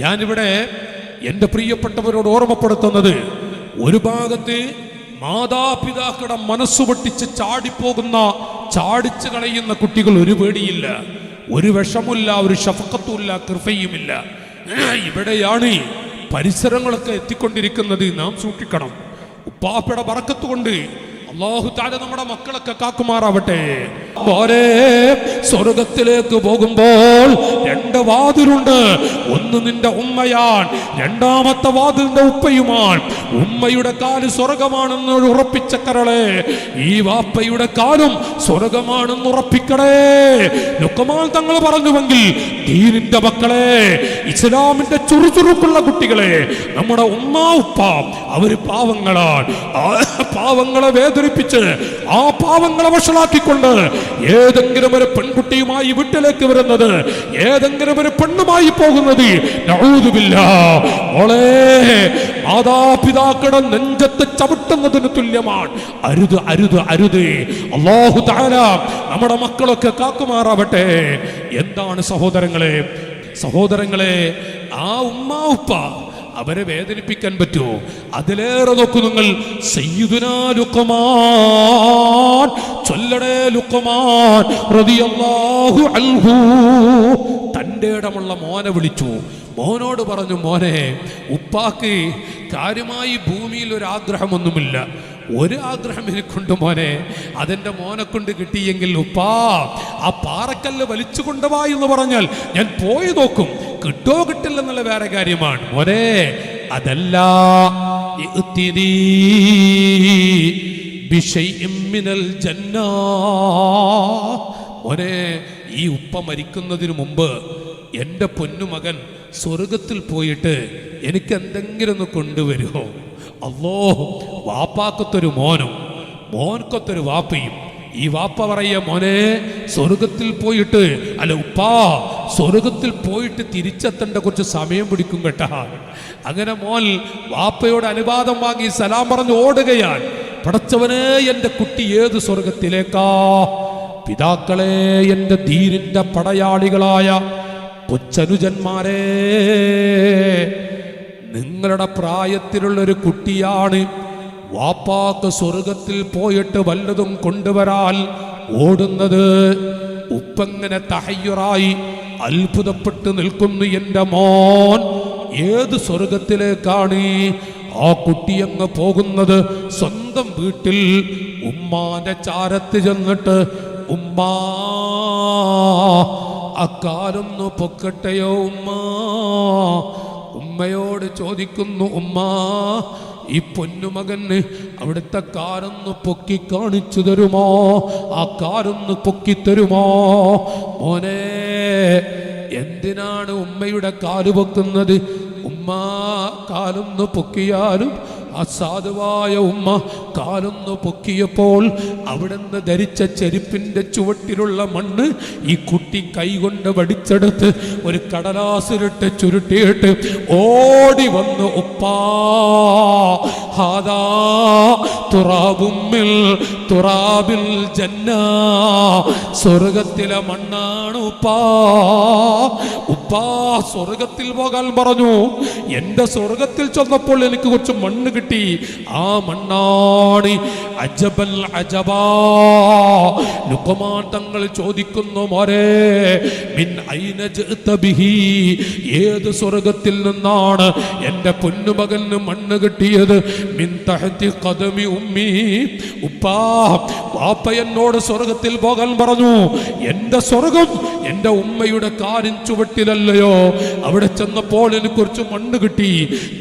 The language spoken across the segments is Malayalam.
ഞാനിവിടെ എന്റെ പ്രിയപ്പെട്ടവരോട് ഓർമ്മപ്പെടുത്തുന്നത് ഒരു ഭാഗത്ത് മാതാപിതാക്കളുടെ മനസ്സു പൊട്ടിച്ച് ചാടിപ്പോകുന്ന ചാടിച്ചു കളയുന്ന കുട്ടികൾ ഒരു പേടിയില്ല. ഒരു വിഷമില്ല ഒരു ഷഫക്കത്തുമില്ല കൃപയുമില്ല. ഇവിടെയാണ് പരിസരങ്ങളൊക്കെ എത്തിക്കൊണ്ടിരിക്കുന്നത്. നാം സൂക്ഷിക്കണം. ഉപ്പാപ്പയുടെ പറക്കത്ത് കൊണ്ട് അള്ളാഹു താര നമ്മുടെ മക്കളൊക്കെ കാക്കുമാറാവട്ടെ. പോരെ സ്വർഗത്തിലേക്ക് പോകുമ്പോൾ രണ്ട് വാതിലുണ്ട്. ഒന്ന് നിന്റെ ഉമ്മയാൻ രണ്ടാമത്തെ വാതിലിന്റെ ഉപ്പയുമാൻ. ഉമ്മയുടെ കാൽ സ്വർഗമാണെന്ന് ഉറപ്പിച്ച കരളെ ഈ വാപ്പയുടെ കാലും സ്വർഗമാണെന്ന് ഉറപ്പിക്കണേ. ലുക്കമാൽ തങ്ങൾ പറഞ്ഞുവെങ്കിൽ ദീനിന്റെ മക്കളെ ഇസ്ലാമിന്റെ ചുറുചുറുക്കുള്ള കുട്ടികളെ നമ്മുടെ ഉമ്മ ഉപ്പ അവർ പാവങ്ങളാണ്. പാവങ്ങളെ പാവങ്ങളെ വേദനിപ്പിച്ച് ആ പാവങ്ങളെ വഷളാക്കിക്കൊണ്ട് ഏതെങ്കിലും ഒരു പെൺകുട്ടിയുമായി വീട്ടിലേക്ക് വരുന്നത് ഏതെങ്കിലും ഒരു പെണ്ണുമായി പോകുന്നത്. മോളെ മാതാപിതാക്കളുടെ നെഞ്ചത്ത് ചവിട്ടുന്നതിന് തുല്യമാണ്. അരുത് അരുത് അരുത്. അള്ളാഹു താര നമ്മുടെ മക്കളൊക്കെ കാക്കുമാറാവട്ടെ. എന്താണ് സഹോദരങ്ങളെ? സഹോദരങ്ങളെ ആ ഉമ്മ ഉപ്പ അവരെ വേദനിപ്പിക്കാൻ പറ്റുമോ? അതിലേറെ നോക്കൂ നിങ്ങൾ. സയ്യിദുനാ ചൊല്ലടേ റളിയല്ലാഹു അൻഹു. തന്റെ ഇടമുള്ള മോനെ വിളിച്ചു. മോനോട് പറഞ്ഞു മോനെ ഉപ്പാക്ക് കാര്യമായി ഭൂമിയിൽ ഒരു ആഗ്രഹമൊന്നുമില്ല. ഒരു ആഗ്രഹം എനിക്കുണ്ട് മോനെ. അതെന്റെ മോനെ കൊണ്ട് കിട്ടിയെങ്കിൽ ഉപ്പാ ആ പാറക്കല്ല് വലിച്ചു കൊണ്ടുവാ എന്ന് പറഞ്ഞാൽ ഞാൻ പോയി നോക്കും. കിട്ടോ കിട്ടില്ലെന്നുള്ള വേറെ കാര്യമാണ്. മോനെ അതല്ല. ജന്നാ. മോനെ ഈ ഉപ്പ മരിക്കുന്നതിന് മുമ്പ് എന്റെ പൊന്നുമകൻ സ്വർഗത്തിൽ പോയിട്ട് എനിക്ക് എന്തെങ്കിലും ഒന്ന് കൊണ്ടുവരുമോ? അല്ലോ വാപ്പാക്കത്തൊരു മോനും മോൻക്കൊത്തൊരു വാപ്പയും. ഈ വാപ്പ പറയ മോനെ സ്വർഗത്തിൽ പോയിട്ട് അല്ല ഉപ്പാ സ്വർഗത്തിൽ പോയിട്ട് തിരിച്ചെത്തേണ്ട കുറച്ച് സമയം പിടിക്കും കേട്ടാ. അങ്ങനെ മോൻ വാപ്പയോട് അനുവാദം വാങ്ങി സലാം പറഞ്ഞ് ഓടുകയാണ്. പടച്ചവനെ എന്റെ കുട്ടി ഏത് സ്വർഗത്തിലേക്കാ പിതാക്കളെ എന്റെ ധീരിന്റെ പടയാളികളായ കൊച്ചനുജന്മാരെ നിങ്ങളുടെ പ്രായത്തിലുള്ള ഒരു കുട്ടിയാണ്. വാപ്പാക്ക് സ്വർഗത്തിൽ പോയിട്ട് വല്ലതും കൊണ്ടുവരാൻ ഓടുന്നത് ഉപ്പങ്ങനെ തഹയ്യുറായി അത്ഭുതപ്പെട്ട് നിൽക്കുന്നു എന്റെ മോൻ. ഏത് സ്വർഗത്തിലേക്കാണ് ആ കുട്ടി അങ്ങ് പോകുന്നത്? സ്വന്തം വീട്ടിൽ ഉമ്മാന്റെ ചാരത്ത് ചെന്നിട്ട് ഉമ്മാ അക്കാലൊന്നു പൊക്കട്ടെയോ ഉമ്മ? ഉമ്മയോട് ചോദിക്കുന്നു ഉമ്മ ഈ പൊന്നുമകന് അവിടുത്തെ കാരൊന്ന് പൊക്കി കാണിച്ചു തരുമോ? ആ കാരൊന്ന് പൊക്കി തരുമോ? മോനെ എന്തിനാണ് ഉമ്മയുടെ കാൽ പൊക്കുന്നത്? ഉമ്മ കാലൊന്ന് പൊക്കിയാലും അസാധുവായ ഉമ്മ കാലൊന്ന് പൊക്കിയപ്പോൾ അവിടുന്ന് ധരിച്ച ചെരുപ്പിന്റെ ചുവട്ടിലുള്ള മണ്ണ് ഈ കുട്ടി കൈകൊണ്ട് വടിച്ചെടുത്ത് ഒരു കടലാസിലിട്ട് ചുരുട്ടിയിട്ട് ഓടി വന്ന് ഉപ്പാ ഹാദാ തുറാബിൽ ജന്ന സ്വർഗത്തിലെ മണ്ണാണ് ഉപ്പാ ഉപ്പാ സ്വർഗത്തിൽ പോകാൻ പറഞ്ഞു. എന്റെ സ്വർഗത്തിൽ ചെന്നപ്പോൾ എനിക്ക് കുറച്ച് മണ്ണ് കിട്ടി. ആ മണ്ണാണ് അജബൽ അജബാ. തങ്ങൾ ചോദിക്കുന്നു മോരെ മിൻ ബിഹി? ഏത് സ്വർഗത്തിൽ നിന്നാണ് എന്റെ പൊന്നുമകന് മണ്ണ് കിട്ടിയത്? മിൻ തഹത്തി ഖദമി ഉമ്മി. ഉപ്പാ വാപ്പ എന്നോട് സ്വർഗത്തിൽ പോകാൻ പറഞ്ഞു. എന്റെ സ്വർഗം എന്റെ ഉമ്മയുടെ കാരിൻ ചുവട്ടിലല്ലയോ അവിടെ ചെന്നപ്പോൾ എനിക്ക് കുറച്ച് മണ്ണ് കിട്ടി.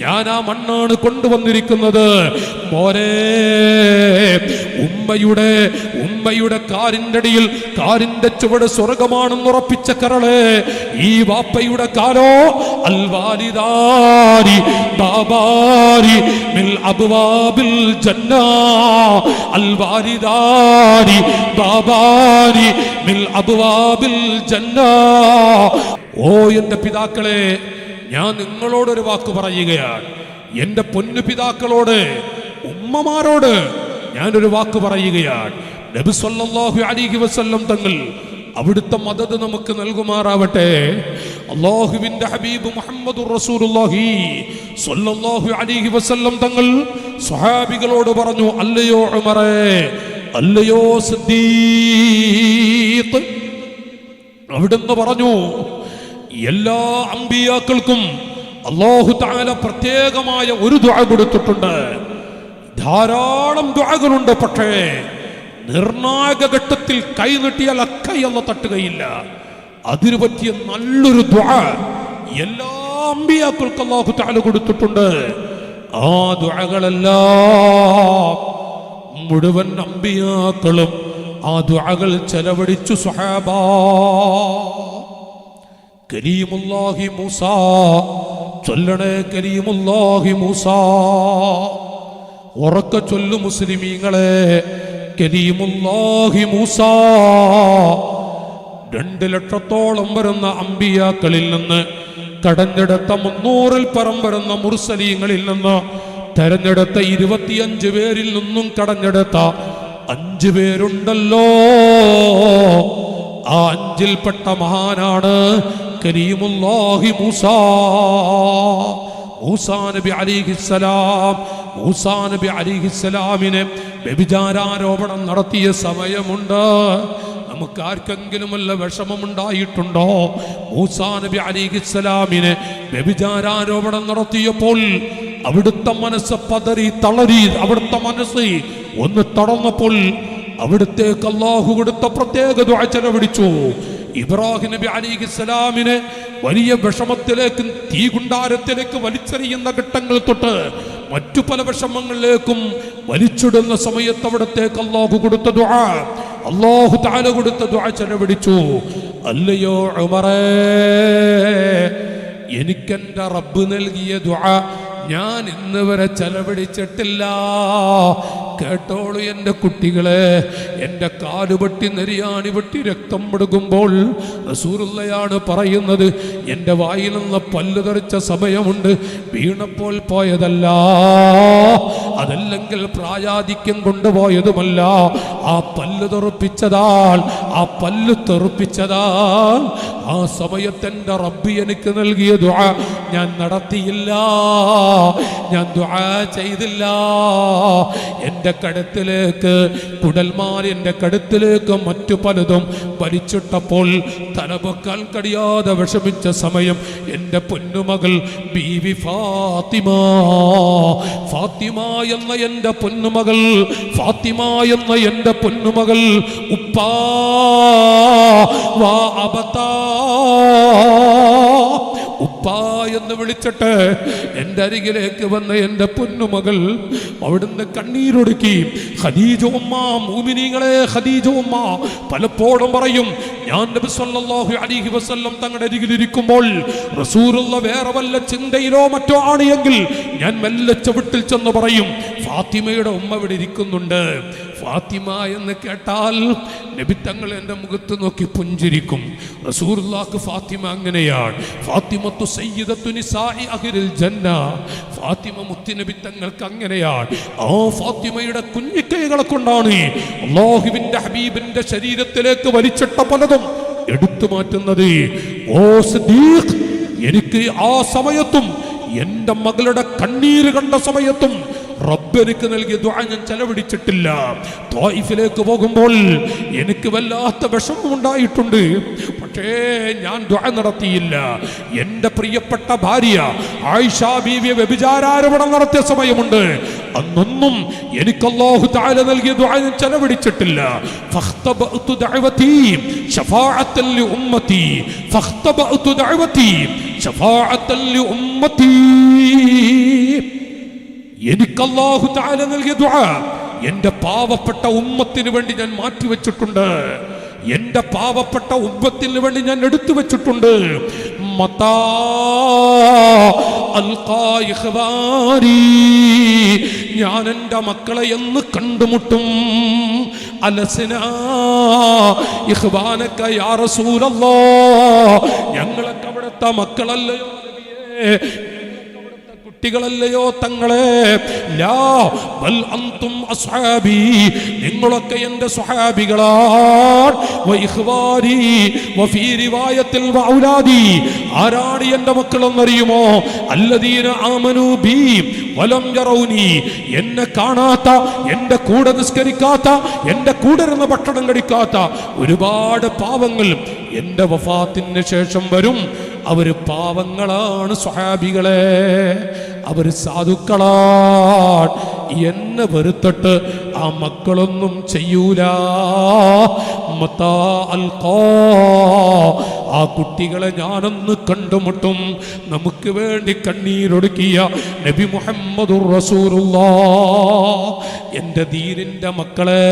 ഞാൻ ആ മണ്ണാണ് കൊണ്ടുവന്നിരിക്കുന്നത്. മോനെ ഉമ്മയുടെ ഉമ്മയുടെ കാറിന്റെ അടിയിൽ കാരിന്റെ ചുവട് സ്വർഗമാണെന്ന് ഉറപ്പിച്ച കരളെ ഈ വാപ്പയുടെ കാലോ അൽവാലിദാരി ബാബാരി മിൽ അബ്വാബിൽ ജന്ന അൽവാലിദാരി ബാബാരി മിൽ അബ്വാബിൽ ജന്ന. ഓ എന്റെ പിതാക്കളെ ഞാൻ നിങ്ങളോടൊരു വാക്ക് പറയുകയാണ്. എന്റെ പൊന്നു പിതാക്കളോട് ഉമ്മമാരോട് ഞാനൊരു വാക്ക് പറയുകയാണ്. നബി സല്ലല്ലാഹു അലൈഹി വസല്ലം തങ്ങൾ അവിടുത്തെ മദത് നമുക്ക് നൽകുമാറാവട്ടെ. അള്ളാഹുവിന്റെ ഹബീബ് മുഹമ്മദ് റസൂലുള്ളാഹി സ്വല്ലല്ലാഹു അലൈഹി വസല്ലം തങ്ങൾ സ്വഹാബികളോട് പറഞ്ഞു അല്ലയോ ഉമറേ അല്ലയോ സിദ്ദീഖ്? അവിടുന്ന് പറഞ്ഞു എല്ലാ അമ്പിയാക്കൾക്കും അള്ളാഹു താല പ്രത്യേകമായ ഒരു ദുആ കൊടുത്തിട്ടുണ്ട്. ധാരാളം ദുആകളുണ്ട് പക്ഷേ നിർണായക ഘട്ടത്തിൽ കൈ നീട്ടിയാൽ അക്കയല്ല തട്ടുകയില്ല. അതിനു പറ്റിയ നല്ലൊരു ദുആ എല്ലാ അമ്പിയാക്കൾക്കും അള്ളാഹു താല കൊടുത്തിട്ടുണ്ട്. ആ ദുആകളെല്ലാം മുഴുവൻ അമ്പിയാക്കളും ആ ദുആകൾ ചെലവഴിച്ചു സ്വഹാബ കരീമുല്ലാഹി മൂസ. ചൊല്ലണേ കരീമുല്ലാഹി മൂസ. ഉറക്ക ചൊല്ലു മുസ്ലിമീങ്ങളെ കരീമുല്ലാഹി മൂസ. രണ്ട് ലക്ഷത്തോളം വരുന്ന അമ്പിയാക്കളിൽ നിന്ന് കടഞ്ഞെടുത്ത മുന്നൂറിൽ പരം വരുന്ന മുർസലീങ്ങളിൽ നിന്ന് തെരഞ്ഞെടുത്ത ഇരുപത്തിയഞ്ച് പേരിൽ നിന്നും കടഞ്ഞെടുത്ത അഞ്ചു പേരുണ്ടല്ലോ. ആ അഞ്ചിൽപ്പെട്ട മഹാനാണ് കരീമുല്ലാഹി മൂസ. മൂസാ നബി അലിഹിസ്സലാം മൂസാ നബി അലിഹിസ്സലാമിനെ വ്യഭിചാരാരോപണം നടത്തിയ സമയമുണ്ട്. നമുക്ക് ആർക്കെങ്കിലും വല്ല വിഷമമുണ്ടായിട്ടുണ്ടോ? മൂസാ നബി അലിഹിസ്സലാമിനെ വ്യഭിചാരാരോപണം നടത്തിയപ്പോൾ അവിടുത്തെ മനസ്സ് പതറി തളരി അവിടുത്തെ മനസ്സ് ഒന്ന് തടന്നപ്പോൾ അവിടുത്തേക്ക് അള്ളാഹു കൊടുത്ത പ്രത്യേക ദുആ ചെലവഴിച്ചു. ഇബ്രാഹിം നബി അലിഹിസ്സലാമിനെ വലിയ വിഷമത്തിലേക്ക് തീകുണ്ടാരത്തിലേക്ക് വലിച്ചെറിയുന്ന ഘട്ടങ്ങൾ തൊട്ട് മറ്റു പല വിഷമങ്ങളിലേക്കും വലിച്ചിടുന്ന സമയത്ത് അവിടത്തേക്ക് അള്ളാഹു കൊടുത്ത ദുആ. അള്ളാഹു താല കൊടുത്ത ദുആ ചെലവഴിച്ചു. അല്ലയോ ഉമറേ എനിക്കെന്റെ റബ്ബ് നൽകിയ ദുആ ഞാൻ ഇന്ന് വരെ ചെലവഴിച്ചിട്ടില്ല. കേട്ടോളൂ എന്റെ കുട്ടികളെ. എന്റെ കാലുപെട്ടി നെരിയാണി വെട്ടി രക്തം മുടുകുമ്പോൾ റസൂറുള്ളയാണ് പറയുന്നത് എന്റെ വായിൽ നിന്ന് പല്ലു തെറിച്ച സമയമുണ്ട് വീണപ്പോൾ പോയതല്ല. അതല്ലെങ്കിൽ പ്രായാധിക്യം കൊണ്ടുപോയതുമല്ല. ആ പല്ലു തെറുപ്പിച്ചതാൽ ആ പല്ലു തെറുപ്പിച്ചതാൽ ആ സമയത്ത് എന്റെ റബ്ബി എനിക്ക് നൽകിയ ദുആ ഞാൻ നടത്തിയില്ല. ഞാൻ ദുആ ചെയ്തില്ല. എന്റെ കടുത്തിലേക്ക് കുടൽമാർ എന്റെ കടുത്തിലേക്ക് മറ്റു പലതും വലിച്ചിട്ടപ്പോൾ തലപൊക്കാൻ കഴിയാതെ വിഷമിച്ച സമയം എന്റെ പൊന്നുമകൾ ബീവി ഫാത്തിമ. ഫാത്തിമ എന്ന എന്റെ പൊന്നുമകൾ ഫാത്തിമ എന്ന എന്റെ പൊന്നുമകൾ ഉപ്പാ വാ അബത്താ. ഉപ്പാ എന്ന് വിളിച്ചിട്ട് എന്റെ അരികിലേക്ക് വന്ന എന്റെ പൊന്നുമകൾ അവിടുന്ന് കണ്ണീരൊടുക്കി ഖദീജ ഉമ്മ പലപ്പോഴും പറയും. ഞാൻ നബി സല്ലല്ലാഹു അലൈഹി വസല്ലം തങ്ങളുടെ അരികിലിരിക്കുമ്പോൾ റസൂലുള്ള വേറെ വല്ല ചിന്തയിലോ മറ്റോ ആണ് എങ്കിൽ ഞാൻ മെല്ലെ ചവിട്ടിൽ ചെന്ന് പറയും ഫാത്തിമയുടെ ഉമ്മ ഇവിടെ ഇരിക്കുന്നുണ്ട്. ഫാത്തിമ എന്ന് കേട്ടാൽ നബിത്തങ്ങൾ എന്റെ മുഖത്ത് നോക്കി പുഞ്ചിരിക്കും. റസൂർലാക്ക് ഫാത്തിമ അങ്ങനെയാണ്. ഫാത്തിമത്തു സയ്യിദത്തു നിസായി അഹിരിൽ ജന്ന. ഫാത്തിമ മുത്തുനബി നബിത്തങ്ങൾക്ക് അങ്ങനെയാണ്. ആ ഫാത്തിമയുടെ കുഞ്ഞിക്കൈകളെ കൊണ്ടാണ് അള്ളാഹുവിന്റെ ഹബീബിന്റെ ശരീരത്തിലേക്ക് വലിച്ചിട്ട പലതും എടുത്തു മാറ്റുന്നത്. ഓ സദീഖ് എനിക്ക് ആ സമയത്തും എന്റെ മകളുടെ കണ്ണീര് കണ്ട സമയത്തും റബ്ബ് എനിക്ക് നൽകിയ ദുആ ഞാൻ ചെലവഴിച്ചിട്ടില്ല. ത്വായിഫിലേക്ക് പോകുമ്പോൾ എനിക്ക് വല്ലാത്ത വിഷമം ഉണ്ടായിട്ടുണ്ട്. പക്ഷേ ഞാൻ ദുആ നടത്തിയില്ല. എന്റെ പ്രിയപ്പെട്ട ഭാര്യ ആയിഷ ബീവിയെ വ്യഭിചാരാരോപണം നടത്തിയ സമയമുണ്ട്. അന്നൊന്നും എനിക്ക് അല്ലാഹു തആല നൽകിയ ദുആ ഞാൻ ചെലവഴിച്ചിട്ടില്ല. ഫഖ്തബഅതു എനിക്ക് തആല നൽകിയ ദുആ എന്റെ പാവപ്പെട്ട ഉമ്മത്തിന് വേണ്ടി ഞാൻ മാറ്റി വെച്ചിട്ടുണ്ട് എന്റെ പാവപ്പെട്ട ഉമ്മത്തിന് വേണ്ടി ഞാൻ എടുത്തു വെച്ചിട്ടുണ്ട് ഞാൻ എന്റെ മക്കളെ എന്ന് കണ്ടുമുട്ടും. അലസിന യാ ഞങ്ങളൊക്കെ അവിടുത്തെ മക്കളല്ലയോ കുട്ടികളല്ലയോ തങ്ങളെ? നിങ്ങളൊക്കെ എന്റെ ഔലാദി. ആരാണ് എന്റെ മക്കളെന്നറിയുമോ? അല്ലദീന വലം എന്നെ കാണാത്ത എന്റെ കൂടെ നിസ്കരിക്കാത്ത എന്റെ കൂടെ ഇരുന്ന് ഭക്ഷണം കഴിക്കാത്ത ഒരുപാട് പാവങ്ങൾ എന്റെ വഫാത്തിന് ശേഷം വരും. അവർ പാവങ്ങളാണ് സ്വഹാബികളെ. അവർ സാധുക്കളാണ് എന്നെ വെറുത്തിട്ട് ആ മക്കളൊന്നും ചെയ്യൂല മത്താ. ആ കുട്ടികളെ ഞാനൊന്ന് കണ്ടുമുട്ടും. നമുക്ക് വേണ്ടി കണ്ണീരൊടുക്കിയ നബി മുഹമ്മദുർ റസൂലുള്ളാ. എന്റെ ദീനിന്റെ മക്കളെ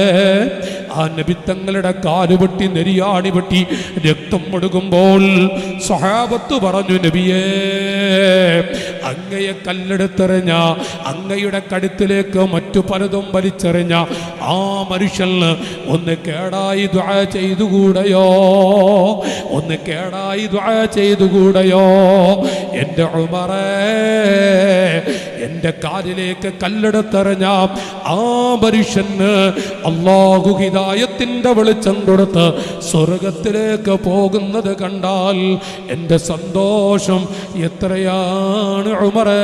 ആ നബി തങ്ങളുടെ കാലുപെട്ടി നെരിയാണി വെട്ടി രക്തം ഒടുകുമ്പോൾ സഹാബത്ത് പറഞ്ഞു നബിയേ അങ്ങയെ കല്ലെടുത്തെറിഞ്ഞ അങ്ങയുടെ കടുത്തിലേക്ക് മറ്റു പലതും വലിച്ചെറിഞ്ഞ ആ മനുഷ്യന് ഒന്ന് കേടായി ദ്വാ ചെയ്തുകൂടയോ? ഒന്ന് കേടായി ദ്വാ ചെയ്തുകൂടയോ? എന്റെ ഉമറേ എന്റെ കാലിലേക്ക് കല്ലെടുത്തെറിഞ്ഞ ആ മനുഷ്യന് അള്ളാഹു ഹിദായത്തിന്റെ വെളിച്ചം കൊടുത്ത് സ്വർഗത്തിലേക്ക് പോകുന്നത് കണ്ടാൽ എന്റെ സന്തോഷം എത്രയാണ് ഉമറേ?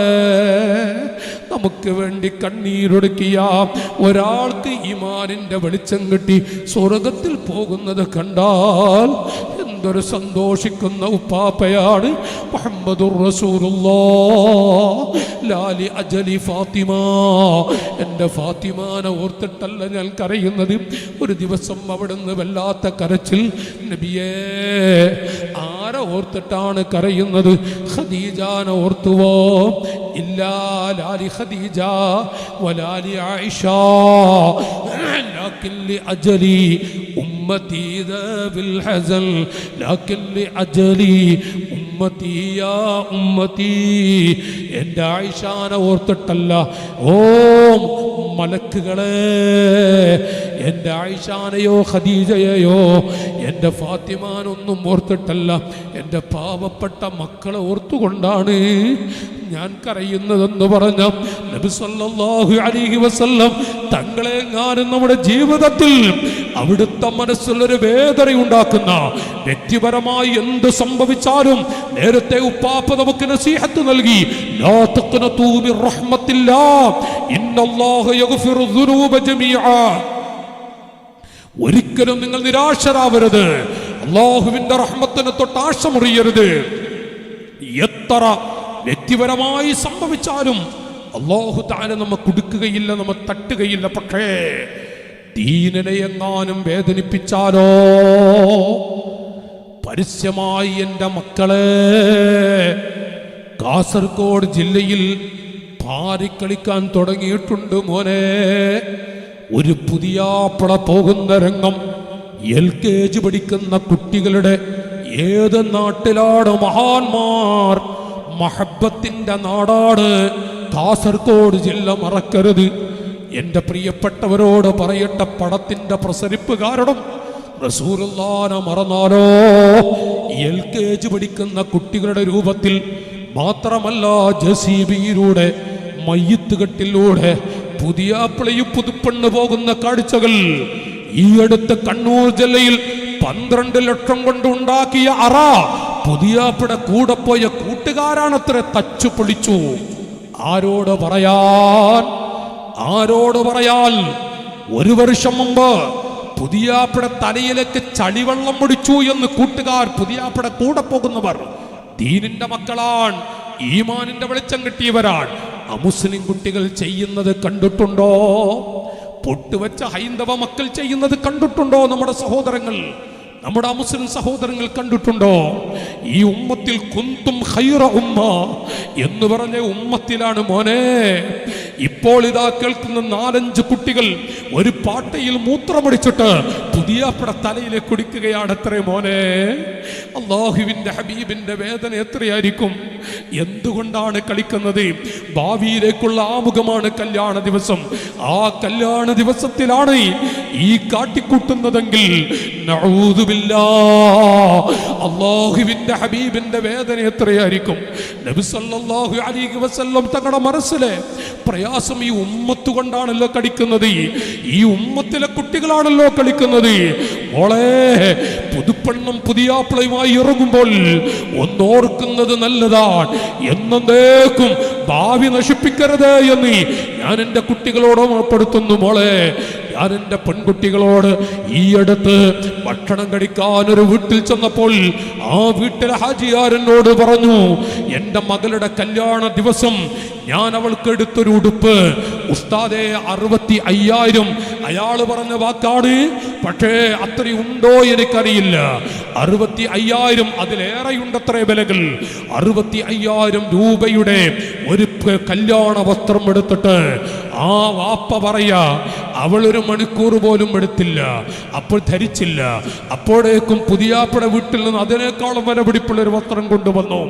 നമുക്ക് വേണ്ടി കണ്ണീരൊടുക്കിയ ഒരാൾക്ക് ഈമാനിന്റെ വെളിച്ചം കിട്ടി. സ്വർഗത്തിൽ പോകുന്നത് കണ്ടാൽ എന്തൊരു സന്തോഷിക്കുന്ന ഉപ്പാപ്പയാണ് മുഹമ്മദുർ റസൂലുള്ളാ ലാലി അജലി ഫാത്തിമ. എന്റെ ഫാത്തിമാനെ ഓർത്തിട്ടല്ല ഞാൻ കരയുന്നത്. ഒരു ദിവസം അവിടുന്ന് വല്ലാത്ത കരച്ചിൽ. നബിയേ ആരെ ഓർത്തിട്ടാണ് കരയുന്നത്? ഖദീജാനെ ഓർത്തുവോ? ഇല്ലാ ലാലി ഖദീജ വലാലി ആയിഷ لكن لأجلي أمتي ذا بالحزن لكن لأجلي ഉമ്മത്തി യാ ഉമ്മത്തി എൻ്റെ ആയിഷാനെ ഓർത്തിട്ടല്ല ഓ മലക്കുകളെ എൻ്റെ ആയിഷാനെയോ ഖദീജയെയോ എൻ്റെ ഫാത്തിമാനൊന്നും ഓർത്തിട്ടല്ല എൻ്റെ പാവപ്പെട്ട മക്കളെ ഓർത്തുകൊണ്ടാണ് ഞാൻ കരയുന്നതെന്ന് പറഞ്ഞ വസല്ലം തങ്ങളെ ഞാനും നമ്മുടെ ജീവിതത്തിൽ അവിടുത്തെ മനസ്സിലൊരു വേദന ഉണ്ടാക്കുന്ന വ്യക്തിപരമായി എന്ത് സംഭവിച്ചാലും നേരത്തെ ഉപ്പാപ്പ നമുക്ക് നസീഹത്ത് നൽകി ഒരിക്കലും നിങ്ങൾ നിരാശരാവരുത്. അള്ളാഹുവിന്റെ റഹ്മത്തിന് തൊട്ട് മുറിയരുത് എത്ര വ്യക്തിപരമായി സംഭവിച്ചാലും അള്ളാഹു താല നമ്മ കൊടുക്കുകയില്ല നമ്മ തട്ടുകയില്ല. പക്ഷേ ദീനനെ എങ്ങാനും വേദനിപ്പിച്ചാലോ? പരസ്യമായി എന്റെ മക്കളെ കാസർഗോഡ് ജില്ലയിൽ പാരിക്കളിക്കാൻ തുടങ്ങിയിട്ടുണ്ട് മോനെ. ഒരു പുതിയ പട പോകുന്ന രംഗം എൽ കെ ജി പഠിക്കുന്ന കുട്ടികളുടെ ഏത് നാട്ടിലാണ് മഹാന്മാർ മഹബത്തിന്റെ നാടാണ്. കാസർഗോഡ് ജില്ല മറക്കരുത്. എന്റെ പ്രിയപ്പെട്ടവരോട് പറയട്ടെ പടത്തിന്റെ പ്രസരിപ്പ് കാരണം. റസൂറുല്ലാന മറന്നാലോ? എൽ കെ ജി പഠിക്കുന്ന കുട്ടികളുടെ രൂപത്തിൽ മാത്രമല്ല ജസീബിയിലൂടെ മയ്യത്തുകെട്ടിലൂടെ പുതിയ പിളയും പുതുപ്പെണ്ണ് പോകുന്ന കാഴ്ചകൾ ഈ അടുത്ത് കണ്ണൂർ ജില്ലയിൽ പന്ത്രണ്ട് ലക്ഷം കൊണ്ട് ഉണ്ടാക്കിയ അറ പുതിയാപ്പിട കൂടെ പോയ കൂട്ടുകാരാണത്ര തച്ചു പൊളിച്ചു. ആരോട് പറയാൻ ആരോട് പറയാൽ ഒരു വർഷം മുമ്പ് പുതിയാപ്പിട തലയിലേക്ക് ചളിവെള്ളം പിടിച്ചു എന്ന് കൂട്ടുകാർ പുതിയാപ്പിട കൂടെ പോകുന്നവർ. ദീനിന്റെ മക്കളാണ് ഈമാനിന്റെ വെളിച്ചം കിട്ടിയവരാണ്. അമുസ്ലിം കുട്ടികൾ ചെയ്യുന്നത് കണ്ടിട്ടുണ്ടോ? പൊട്ടുവെച്ച ഹൈന്ദവ മക്കൾ ചെയ്യുന്നത് കണ്ടിട്ടുണ്ടോ നമ്മുടെ സഹോദരങ്ങൾ? നമ്മുടെ മുസ്ലിം സഹോദരങ്ങൾ കണ്ടിട്ടുണ്ടോ? ഈ ഉമ്മത്തിൽ കുന്തും ഹൈറ ഉമ്മ എന്ന് പറഞ്ഞ ഉമ്മത്തിലാണ് മോനെ. ഇപ്പോൾ ഇതാ കേൾക്കുന്ന നാലഞ്ച് കുട്ടികൾ ഒരു പാട്ടയിൽ മൂത്രമടിച്ചിട്ട് പുതിയാപ്പട തലയിലേക്ക് കുടിക്കുകയാണ് എത്ര മോനെ. അള്ളാഹുവിന്റെ ഹബീബിന്റെ വേദന എത്രയായിരിക്കും? എന്തുകൊണ്ടാണ് കളിക്കുന്നത്? ഭാവിയിലേക്കുള്ള ആമുഖമാണ് കല്യാണ ദിവസം. ആ കല്യാണ ദിവസത്തിലാണ് ഈ കാട്ടിക്കൂട്ടുന്നതെങ്കിൽ. അള്ളാഹുവിന്റെ ഹബീബിന്റെ വേദന എത്രയായിരിക്കും? നബി സല്ലല്ലാഹു അലൈഹി വസല്ലം തങ്ങളുടെ മനസ്സിലെ പ്രയാസം ഈ ഉമ്മത്ത് കൊണ്ടാണല്ലോ കളിക്കുന്നത്. ഈ ഉമ്മത്തിലെ കുട്ടികളാണല്ലോ കളിക്കുന്നത്. മോളെ പുതുപ്പെണ്ണും പുതിയാപ്പിളയുമായി ഇറങ്ങുമ്പോൾ ഒന്നോർക്കുന്നത് നല്ലതാണ്. എന്നേക്കും ഭാവി നശിപ്പിക്കരുത് എന്ന് ഞാൻ എന്റെ കുട്ടികളോട് ഓർപ്പെടുത്തുന്നു മോളെ. ഞാൻ എന്റെ പെൺകുട്ടികളോട് ഈ അടുത്ത് ഭക്ഷണം കഴിക്കാൻ ഒരു വീട്ടിൽ ചെന്നപ്പോൾ ആ വീട്ടിലെ ഹാജിയാരനോട് പറഞ്ഞു എന്റെ മകളുടെ കല്യാണ ദിവസം ഞാൻ അവൾക്ക് എടുത്തൊരു ഉടുപ്പ്. ഉസ്താദെ അറുപത്തി അയ്യായിരം. അയാൾ പറഞ്ഞ വാക്കാണ് പക്ഷേ അത്രയുണ്ടോ എനിക്കറിയില്ല. അറുപത്തി അയ്യായിരം അതിലേറെയുണ്ടത്രേ വിലകൾ. അറുപത്തി അയ്യായിരം രൂപയുടെ ഒരു കല്യാണ വസ്ത്രം എടുത്തിട്ട് ആ വാപ്പ പറയാ അവൾ ഒരു മണിക്കൂർ പോലും എടുത്തില്ല അപ്പോൾ ധരിച്ചില്ല. അപ്പോഴേക്കും പുതിയാപ്പട വീട്ടിൽ നിന്ന് അതിനേക്കാളും വില പിടിപ്പുള്ള ഒരു വസ്ത്രം കൊണ്ടുവന്നു.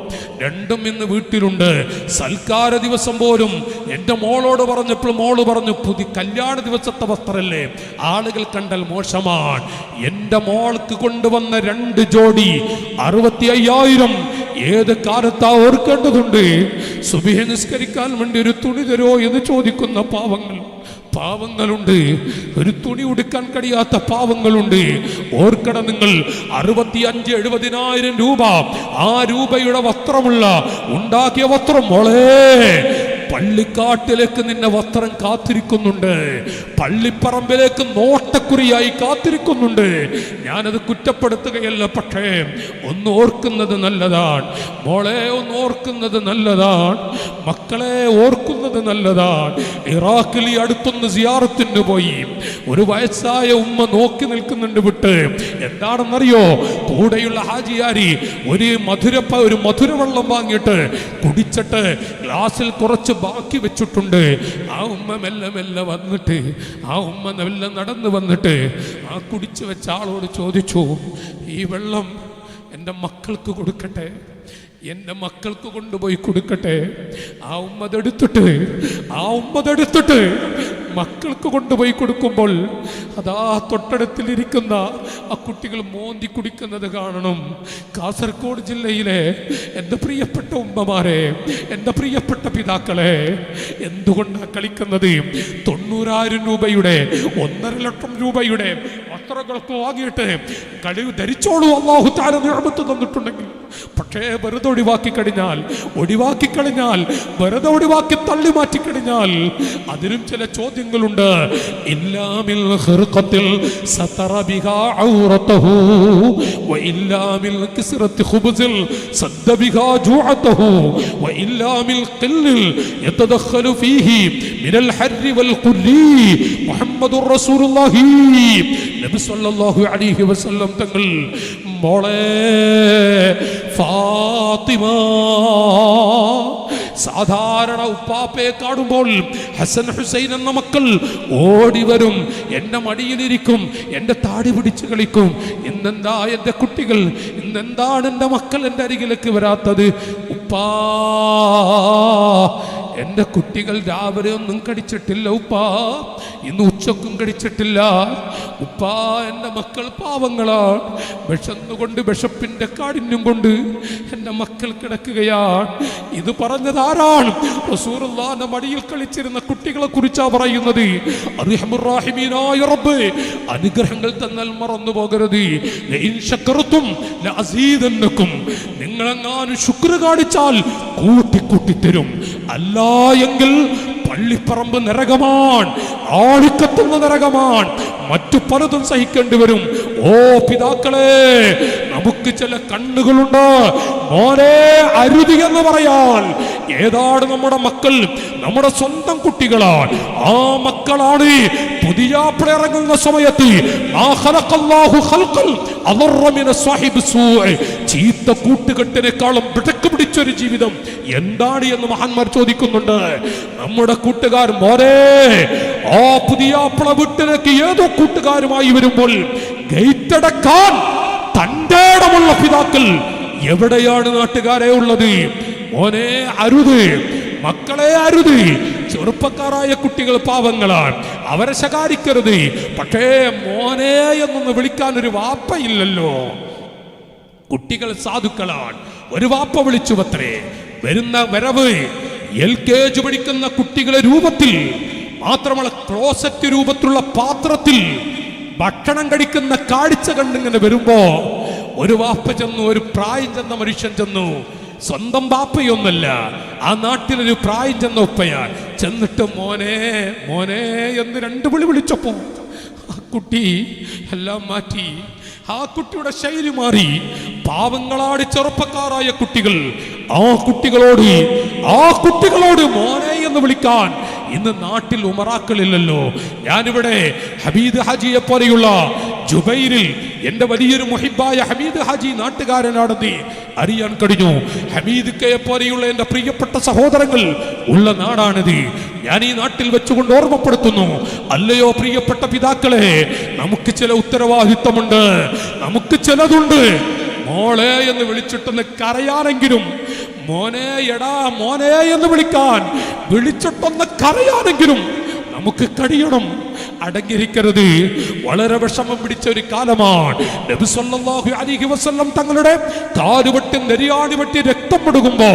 രണ്ടും ഇന്ന് വീട്ടിലുണ്ട്. സൽക്കാര ദിവസം പോലും എന്റെ മോളോട് പറഞ്ഞപ്പോൾ മോൾ പറഞ്ഞു പുതിയ കല്യാണ ദിവസത്തെ വസ്ത്രമല്ലേ ആളുകൾ കണ്ടാൽ മോശമാണ്. എന്റെ മോൾക്ക് കൊണ്ടുവന്ന രണ്ട് ജോഡി അറുപത്തി അയ്യായിരം ഏത് കാലത്താ ഓർക്കേണ്ടതുണ്ട്? സുബിഹ നിസ്കരിക്കാൻ വേണ്ടി ഒരു തുണി തരുമോ എന്ന് ചോദിക്കുന്ന പാവങ്ങൾ. പാവങ്ങളുണ്ട്. ഒരു തുണി ഉടുക്കാൻ കഴിയാത്ത പാവങ്ങളുണ്ട്. ഓർക്കണം നിങ്ങൾ അറുപത്തി അഞ്ച് എഴുപതിനായിരം രൂപ ആ രൂപയുടെ വസ്ത്രമുള്ള ഉണ്ടാക്കിയ വസ്ത്രം മോളെ. പള്ളിക്കാട്ടിലേക്ക് നിന്നെ വസ്ത്രം കാത്തിരിക്കുന്നുണ്ട്. പള്ളിപ്പറമ്പിലേക്ക് നോട്ടക്കുറിയായി കാത്തിരിക്കുന്നുണ്ട്. ഞാനത് കുറ്റപ്പെടുത്തുകയല്ല പക്ഷേ ഒന്ന് ഓർക്കുന്നത് നല്ലതാണ്. മോളെ ഒന്ന് ഓർക്കുന്നത് നല്ലതാണ്. മക്കളെ ഓർക്കുന്നത് നല്ലതാണ്. ഇറാഖിൽ ഈ അടുത്തൊന്ന് സിയാറത്തിന് പോയി. ഒരു വയസ്സായ ഉമ്മ നോക്കി നിൽക്കുന്നുണ്ട് വിട്ട്. എന്താണെന്നറിയോ? കൂടെയുള്ള ഹാജിയാരി ഒരു മധുരപ്പ ഒരു മധുരവെള്ളം വാങ്ങിയിട്ട് കുടിച്ചിട്ട് ഗ്ലാസിൽ കുറച്ച് ബാക്കി വെച്ചിട്ടുണ്ട്. ആ ഉമ്മ മെല്ലെ മെല്ലെ വന്നിട്ട് ആ ഉമ്മ മെല്ലെ നടന്ന് വന്നിട്ട് ആ കുടിച്ചു വെച്ച ആളോട് ചോദിച്ചു ഈ വെള്ളം എന്റെ മക്കൾക്ക് കൊടുക്കട്ടെ? എന്റെ മക്കൾക്ക് കൊണ്ടുപോയി കൊടുക്കട്ടെ? ആ ഉമ്മതെടുത്തിട്ട് ആ ഉമ്മതെടുത്തിട്ട് മക്കൾക്ക് കൊണ്ടുപോയി കൊടുക്കുമ്പോൾ അതാ തൊട്ടടുത്തിലിരിക്കുന്ന ആ കുട്ടികൾ മോന്തി കുടിക്കുന്നത് കാണണം. കാസർഗോഡ് ജില്ലയിലെ എന്റെ പ്രിയപ്പെട്ട ഉമ്മമാരെ എന്റെ പ്രിയപ്പെട്ട പിതാക്കളെ എന്തുകൊണ്ടാണ് കളിക്കുന്നത്? തൊണ്ണൂറായിരം രൂപയുടെ ഒന്നര ലക്ഷം രൂപയുടെ വസ്ത്രങ്ങളൊക്കെ വാങ്ങിയിട്ട് കഴിവ് ധരിച്ചോളൂ. അള്ളാഹു താര നിർമ്മത്ത് തന്നിട്ടുണ്ടെങ്കിൽ. പക്ഷേ വെറുതെ ഒഴിവാക്കി കഴിഞ്ഞാൽ ഒഴിവാക്കി കഴിഞ്ഞാൽ വെറുതെ ഒഴിവാക്കി തള്ളി മാറ്റി കഴിഞ്ഞാൽ അതിനും ചില ചോദ്യങ്ങളുണ്ട്. ഇല്ലാമിൽ ഖിർഖത്തിൽ സതറ ബിഹാ ഔറതഹു വഇല്ലാമിൽ കിസ്റത്തി ഖുബ്സിൽ സദ്ദ ബിഹാ ജൂഅതഹു വഇല്ലാമിൽ ഖില്ലിൽ യതദഖലു ഫീഹി മിനൽ ഹർരി വൽ ഖുരി മുഹമ്മദുർ റസൂലുള്ളാഹി നബി സല്ലല്ലാഹു അലൈഹി വസല്ലം തങ്ങൾ മോളെ ഫാത്തിമ സാധാരണ ഉപ്പാപ്പയെ കാണുമ്പോൾ ഹസൻ ഹുസൈൻ എന്ന മക്കൾ ഓടി വരും. എന്റെ മടിയിലിരിക്കും എന്റെ താടി പിടിച്ച് കളിക്കും. ഇന്നെന്താ എന്റെ കുട്ടികൾ? ഇന്നെന്താണ് എന്റെ മക്കൾ എന്റെ അരികിലേക്ക് വരാത്തത്? ഉപ്പാ എന്റെ കുട്ടികൾ രാവിലെ ഒന്നും കടിച്ചിട്ടില്ല ഉപ്പാ. ഇന്ന് ഉച്ചക്കും കടിച്ചിട്ടില്ല. ഉപ്പാ എന്റെ മക്കൾ പാവങ്ങളാണ്. വിഷന്നുകൊണ്ട് വിഷപ്പിന്റെ കാഠിന്യം കൊണ്ട് എന്റെ മക്കൾ കിടക്കുകയാണ്. ഇത് പറഞ്ഞത് ആരാണ്? റസൂറുല്ലാന്റെ മടിയിൽ കളിച്ചിരുന്ന കുട്ടികളെ കുറിച്ചാ പറയുന്നത്. അനുഗ്രഹങ്ങൾ തന്നാൽ മറന്നു പോകരുത്. ലഅസീദന്നക്കും. നിങ്ങളെങ്ങാനും ശുക്ര കാണിച്ചാൽ കൂട്ടിക്കൂട്ടി തരും അല്ല എങ്കിൽ പള്ളിപ്പറമ്പ് നരകമാണ് ആളിക്കത്തുന്ന നരകമാണ്. മറ്റു പലതും സഹിക്കേണ്ടി വരും. ഓ പിതാക്കളെ നമുക്ക് ചില കണ്ണുകളുണ്ട്. മോനെ അരുതി എന്ന് പറയാൻ. ഏതാണ് നമ്മുടെ മക്കൾ? നമ്മുടെ സ്വന്തം കുട്ടികളാണ്. ആ മക്കളാണ് പുതിയ ഇറങ്ങുന്ന സമയത്ത്. ചീത്ത കൂട്ടുകെട്ടിനേക്കാളും പിടക്ക് പിടിച്ചൊരു ജീവിതം എന്താണ് എന്ന് മഹാന്മാർ ചോദിക്കുന്നുണ്ട്. നമ്മുടെ കൂട്ടുകാർ മോനെ ആ പുതിയ വീട്ടിലേക്ക് ഏതോ കൂട്ടുകാരുമായി വരുമ്പോൾ ഗേറ്റ് അടക്കാൻ പിതാക്കൾ എവിടെയാണ് നാട്ടുകാരെ ഉള്ളത്? മോനെ അരുത്. മക്കളെ അരുത്. ചെറുപ്പക്കാരായ കുട്ടികൾ പാവങ്ങളാണ്. അവരെ ശകാരിക്കരുത്. പക്ഷേ മോനെ എന്നൊന്ന് വിളിക്കാൻ ഒരു വാപ്പയില്ലല്ലോ. കുട്ടികൾ സാധുക്കളാണ്. ഒരു വാപ്പ വിളിച്ചു പത്രേ വരുന്ന വരവ് എൽ കെ ജി പഠിക്കുന്ന കുട്ടികളെ രൂപത്തിൽ മാത്രമല്ല ക്ലോസറ്റ് രൂപത്തിലുള്ള പാത്രത്തിൽ ഭക്ഷണം കഴിക്കുന്ന കാഴ്ച കണ്ടിങ്ങനെ വരുമ്പോ ഒരു വാപ്പ ചെന്നു ഒരു പ്രായം ചെന്ന മനുഷ്യൻ ചെന്നു. സ്വന്തം ബാപ്പയൊന്നല്ല ആ നാട്ടിലൊരു പ്രായം ചെന്ന ഉപ്പയാൻ. ചെന്നിട്ട് മോനെ മോനെ എന്ന് രണ്ട് വിളി വിളിച്ചപ്പോ ആ കുട്ടി എല്ലാം മാറ്റി. ആ കുട്ടിയുടെ ശൈലി മാറി. പാവങ്ങളാടി ചെറുപ്പക്കാരായ കുട്ടികൾ ആ കുട്ടികളോട് ആ കുട്ടികളോട് മോനെ എന്ന് വിളിക്കാൻ ഇന്ന് നാട്ടിൽ ഉമറാക്കളില്ലല്ലോ. ഞാനിവിടെ ഹബീദ് ഹാജിയെ പോലെയുള്ള ജുബൈരിൽ എന്റെ വലിയൊരു മുഹിബായ ഹമീദ് ഹാജി നാട്ടുകാരനാണെന്ന് അറിയാൻ കഴിഞ്ഞു. ഹമീദ് കയെ പോലെയുള്ള എന്റെ പ്രിയപ്പെട്ട സഹോദരങ്ങൾ ഉള്ള നാടാണിത്. ഞാൻ ഈ നാട്ടിൽ വെച്ചുകൊണ്ട് ഓർമ്മപ്പെടുത്തുന്നു. അല്ലയോ പ്രിയപ്പെട്ട പിതാക്കളെ നമുക്ക് ചില ഉത്തരവാദിത്തമുണ്ട് നമുക്ക് ചിലതുണ്ട്. മോളെ എന്ന് വിളിച്ചിട്ടൊന്ന് കരയാനെങ്കിലും മോനെ എടാ മോനെ എന്ന് വിളിക്കാൻ വിളിച്ചിട്ടൊന്ന് കരയാനെങ്കിലും നമുക്ക് കഴിയണം അടങ്ങിയിരിക്കരുത്. വളരെ വിഷമം പിടിച്ച ഒരു കാലമാണ്. തങ്ങളുടെ കാലുവെട്ടി നെരിയാടി വെട്ടി രക്തം മുടുകുമ്പോ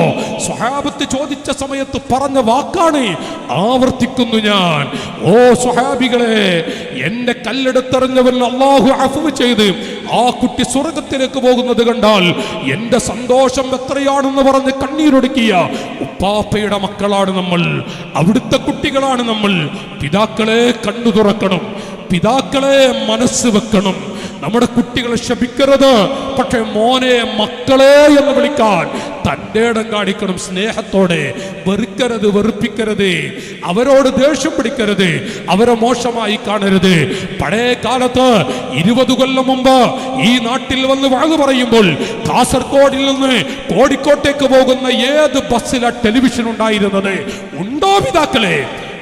സ്വഹാബത്ത് ചോദിച്ച സമയത്ത് പറഞ്ഞ വാക്കാണ് ആവർത്തിക്കുന്നു ഞാൻ. ഓ സ്വഹാബികളെ എന്റെ കല്ലെടുത്തെറിഞ്ഞവരിൽ അള്ളാഹു അഫു ചെയ്ത് ആ കുട്ടി സ്വർഗത്തിലേക്ക് പോകുന്നത് കണ്ടാൽ എന്റെ സന്തോഷം എത്രയാണെന്ന് പറഞ്ഞ് കണ്ണീരൊടുക്കിയ ഉപ്പാപ്പയുടെ മക്കളാണ് നമ്മൾ അവിടുത്തെ കുട്ടികളാണ് നമ്മൾ. പിതാക്കളെ കണ്ണു തുറക്കണം പിതാക്കളെ മനസ്സ് വെക്കണം. നമ്മുടെ കുട്ടികളെ ശപിക്കരുത്. പക്ഷെ മോനെ മക്കളെ എന്ന് വിളിക്കാൻ തന്റെ ഇടം കാണിക്കണം സ്നേഹത്തോടെ. വെറുക്കരുത് വെറുപ്പിക്കരുത്. അവരോട് ദേഷ്യം പിടിക്കരുത്. അവരെ മോശമായി കാണരുത്. പഴയ കാലത്ത് ഇരുപത് കൊല്ലം മുമ്പ് ഈ നാട്ടിൽ വന്ന് വാങ്ങു പറയുമ്പോൾ കാസർഗോഡിൽ നിന്ന് കോഴിക്കോട്ടേക്ക് പോകുന്ന ഏത് ബസ്സിലാ ടെലിവിഷൻ ഉണ്ടായിരുന്നത്? ഉണ്ടോ പിതാക്കളെ?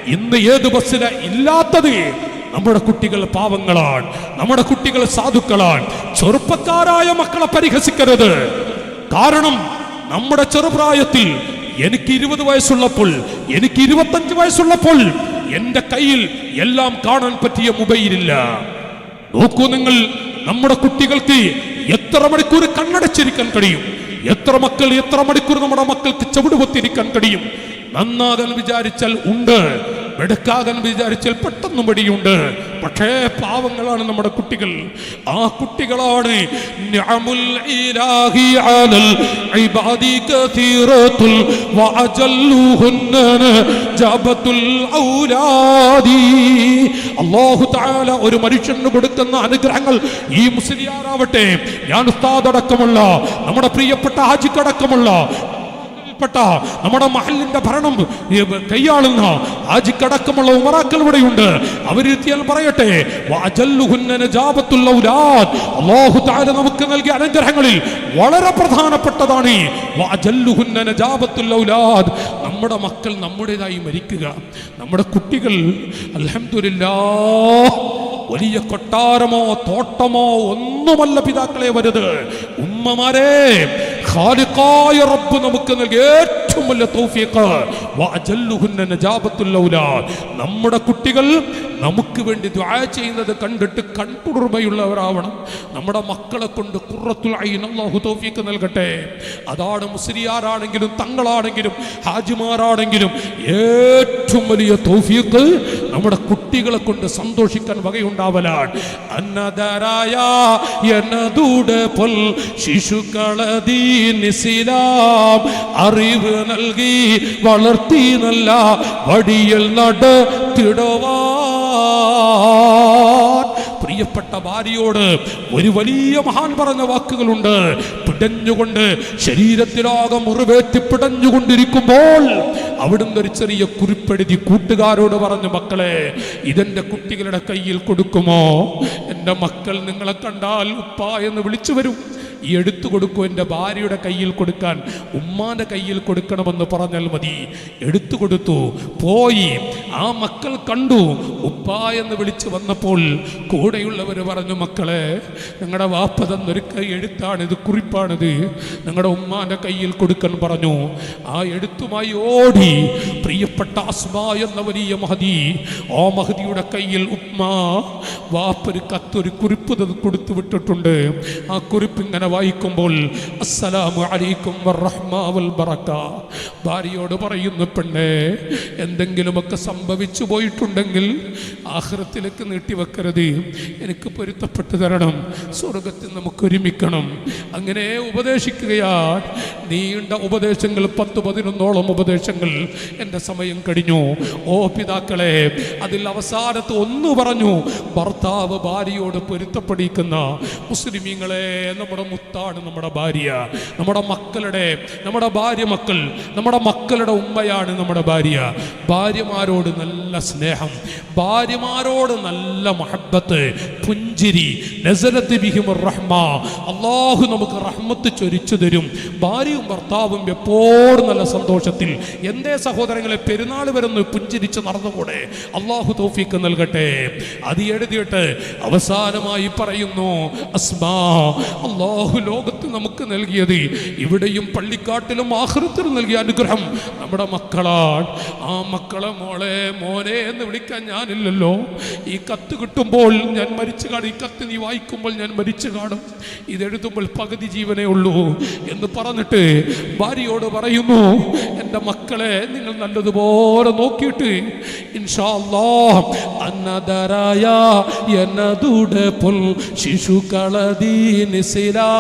ഇന്ന് ഏത് ബസ്സിലാ ഇല്ലാത്തത്? നമ്മുടെ കുട്ടികൾ പാവങ്ങളാണ്. നമ്മുടെ കുട്ടികൾ സാധുക്കളാണ്. ചെറുപ്പക്കാരായ മക്കളെ പരിഹസിക്കരുത്. കാരണം നമ്മുടെ ചെറുപ്രായത്തിൽ എനിക്ക് ഇരുപത് വയസ്സുള്ളപ്പോൾ എനിക്ക് ഇരുപത്തഞ്ച് വയസ്സുള്ളപ്പോൾ എന്റെ കയ്യിൽ എല്ലാം കാണാൻ പറ്റിയ മൊബൈലില്ല. നോക്കൂ നിങ്ങൾ നമ്മുടെ കുട്ടികൾക്ക് എത്ര മണിക്കൂർ കണ്ണടച്ചിരിക്കാൻ കഴിയും? എത്ര മക്കൾ എത്ര മണിക്കൂർ നമ്മുടെ മക്കൾക്ക് ചവിടുപൊത്തിരിക്കാൻ കഴിയും? നന്നാകാൻ വിചാരിച്ചാൽ ഉണ്ട്. വെടുക്കാകാൻ വിചാരിച്ചാൽ പെട്ടെന്ന് മടിയുണ്ട്. പക്ഷേ പാവങ്ങളാണ് നമ്മുടെ കുട്ടികൾ. ആ കുട്ടികളാണ് ഒരു മനുഷ്യന് കൊടുക്കുന്ന അനുഗ്രഹങ്ങൾ ഈ മുസ്ലിയാറാവട്ടെ ഞാൻ ഉസ്താദ് അടക്കമുള്ള നമ്മുടെ പ്രിയപ്പെട്ട ഹാജിക്കടക്കമുള്ള പ്പെട്ട നമ്മുടെ മഹലിന്റെ ഭരണം കൈയാളുന്ന ആജിക്കടക്കമുള്ള ഉമറാക്കൾ ഇവിടെയുണ്ട്. അവരെത്തിയാൽ പറയട്ടെ അള്ളാഹു തആല നമുക്ക് നൽകിയ അനുഗ്രഹങ്ങളിൽ വളരെ പ്രധാനപ്പെട്ടതാണ്. നമ്മുടെ മക്കൾ നമ്മുടേതായി മരിക്കുക. നമ്മുടെ കുട്ടികൾ അൽഹംദുലില്ലാ വലിയ കൊട്ടാരമോ തോട്ടമോ ഒന്നുമല്ല പിതാക്കളെ വരുത് ഉമ്മമാരെ ഖാലിഖായ റബ്ബ് നമുക്ക് നൽകിയ ഏറ്റവും വലിയ തൗഫീഖ് നജാബത്തുൽ. നമ്മുടെ കുട്ടികൾ നമുക്ക് വേണ്ടി ദുആ ചെയ്യുന്നത് കണ്ടിട്ട് കൺകുടുർമയുള്ളവരാവണം നമ്മുടെ മക്കളെ കൊണ്ട് അല്ലാഹു തൗഫീഖ് നൽകട്ടെ. അതാണ് മുസ്ലിയാരാണെങ്കിലും തങ്ങളാണെങ്കിലും ഹാജിമാരാണെങ്കിലും ഏറ്റവും വലിയ തൗഫീഖ് നമ്മുടെ കുട്ടികളെ കൊണ്ട് സന്തോഷിക്കാൻ വകയുണ്ടാവലാണ്. അന്നദരായ എന്നതൂടെ പൊൽ ശിശുക്കളതീനിസിലാം അറിവ് നൽകി വളർത്തി നല്ല വടിയിൽ നടത്തിടുവാൻ പ്രിയ പ്രിയപ്പെട്ട ഭാര്യയോട് ഒരു വലിയ മഹാൻ പറഞ്ഞ വാക്കുകളുണ്ട്. പിടഞ്ഞുകൊണ്ട് ശരീരത്തിലാകെ മുറിവേറ്റി പിടഞ്ഞുകൊണ്ടിരിക്കുമ്പോൾ അവിടുന്ന് ഒരു ചെറിയ കുറിപ്പെഴുതി കൂട്ടുകാരോട് പറഞ്ഞു മക്കളെ ഇതെന്റെ കുട്ടികളുടെ കയ്യിൽ കൊടുക്കുമോ? എന്റെ മക്കൾ നിങ്ങളെ കണ്ടാൽ ഉപ്പ എന്ന് വിളിച്ചു വരും. ഈ എടുത്തു കൊടുക്കൂ എന്റെ ഭാര്യയുടെ കയ്യിൽ കൊടുക്കാൻ ഉമ്മാന്റെ കയ്യിൽ കൊടുക്കണമെന്ന് പറഞ്ഞാൽ മതി. എടുത്തു കൊടുത്തു പോയി. ആ മക്കൾ കണ്ടു. ഉപ്പ എന്ന് വിളിച്ചു വന്നപ്പോൾ കൂടെയുള്ളവർ പറഞ്ഞു മക്കളെ ഞങ്ങളുടെ വാപ്പ തന്നൊരു കൈ എഴുത്താണിത് കുറിപ്പാണിത്. ഞങ്ങളുടെ ഉമ്മാന്റെ കയ്യിൽ കൊടുക്കാൻ പറഞ്ഞു. ആ എഴുത്തുമായി ഓടി പ്രിയപ്പെട്ട അസ്മ എന്ന വലിയ മഹതി ആ മഹതിയുടെ കയ്യിൽ ഉമ്മ വാപ്പൊരു കത്തൊരു കുറിപ്പ് കൊടുത്തു വിട്ടിട്ടുണ്ട്. ആ കുറിപ്പ് ഇങ്ങനെ വായിക്കുമ്പോൾ അസ്സലാമു അലൈക്കും വറഹ്മ വൽ ബറക ഭാര്യയോട് പറയുന്നു പെണ്ണേ എന്തെങ്കിലുമൊക്കെ സംഭവിച്ചു പോയിട്ടുണ്ടെങ്കിൽ ആഹ്റത്തിലേക്ക് നീട്ടിവെക്കരുത്. എനിക്ക് പൊരുത്തപ്പെട്ടു തരണം. സ്വർഗത്തിൽ നമുക്ക് ഒരുമിക്കണം. അങ്ങനെ ഉപദേശിക്കുകയാ നീണ്ട ഉപദേശങ്ങൾ പത്ത് പതിനൊന്നോളം ഉപദേശങ്ങൾ എന്റെ സമയം കഴിഞ്ഞു. ഓ പിതാക്കളെ അതിൽ അവസാനത്ത് ഒന്ന് പറഞ്ഞു. ഭർത്താവ് ഭാര്യയോട് പൊരുത്തപ്പെടിക്കുന്ന മുസ്ലിമീങ്ങളെ നമ്മുടെ മുത്താണ് നമ്മുടെ ഭാര്യ. നമ്മുടെ മക്കളുടെ നമ്മുടെ ഭാര്യ മക്കൾ നമ്മുടെ മക്കളുടെ ഉമ്മയാണ് നമ്മുടെ ഭാര്യ. ഭാര്യമാരോട് നല്ല സ്നേഹം ഭാര്യമാരോട് നല്ല മഹബത്ത് പുഞ്ചിരി നസരത്ത് റഹ്മ. അള്ളാഹു നമുക്ക് റഹ്മത്ത് ചൊരിച്ചു തരും. ഭാര്യയും ഭർത്താവും എപ്പോഴും നല്ല സന്തോഷത്തിൽ. എന്തേ സഹോദരങ്ങളെ പെരുന്നാൾ വരുന്നു പുഞ്ചിരിച്ച് നടന്നുകൂടെ? അള്ളാഹു തോഫിക്ക് നൽകട്ടെ. അത് എഴുതിയിട്ട് അവസാനമായി പറയുന്നു അസ്മാ അള്ളാഹു ലോകത്ത് നമുക്ക് നൽകിയത്. ഇവിടെയും പള്ളിക്കാട്ടിലും ആഹൃത്തിൽ നൽകിയ അനുഗ്രഹം നമ്മുടെ മക്കളാണ്. ആ മക്കളെ മോളെ മോനെ എന്ന് വിളിക്കാൻ ഞാനില്ലല്ലോ. ഈ കത്ത് കിട്ടുമ്പോൾ ഞാൻ മരിച്ചു കാണും. ഈ കത്ത് നീ വായിക്കുമ്പോൾ ഞാൻ മരിച്ചു കാണും. ഇതെഴുതുമ്പോൾ പകുതി ജീവനേ ഉള്ളൂ എന്ന് പറഞ്ഞിട്ട് ഭാര്യയോട് പറയുന്നു എന്റെ മക്കളെ നിങ്ങൾ നല്ലതുപോലെ നോക്കിയിട്ട് ഇൻഷാ അല്ലാഹ് അന്നദരായ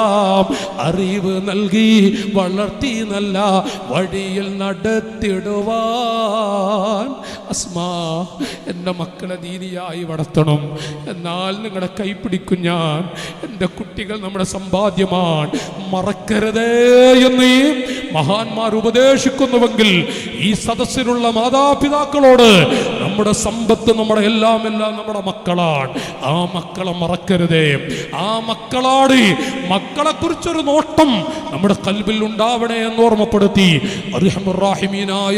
ശിശുക്കളതീനിസിലാം അറിവ് നൽകി വളർത്തി നല്ല വഴിയിൽ നടത്തിടുവാൻ. അസ്മാ എന്റെ മക്കളെ ദീനിയായി വളർത്തണം. എന്നാൽ നിങ്ങളെ കൈപ്പിടിക്കും ഞാൻ. എന്റെ കുട്ടികൾ നമ്മുടെ സമ്പാദ്യമാണ്. മറക്കരുതേ എന്ന് മഹാന്മാർ ഉപദേശിക്കുന്നുവെങ്കിൽ ഈ സദസ്സിലുള്ള മാതാപിതാക്കളോട് നമ്മുടെ സമ്പത്ത് നമ്മുടെ എല്ലാം എല്ലാം നമ്മുടെ മക്കളാണ്. ആ മക്കളെ മറക്കരുതേ. ആ മക്കളാണ്. മക്കളെ കുറിച്ചൊരു നോട്ടം നമ്മുടെ കൽബിൽ ഉണ്ടാവണേ എന്ന് ഓർമ്മപ്പെടുത്തി.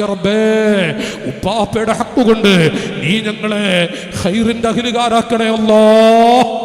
റബ്ബേ ഉപ്പാപ്പയുടെ ഹക്കുകൊണ്ട് നീ ഞങ്ങളെ ഹൈറിന്റെ അഖിലുകാരാക്കണേ അല്ലാ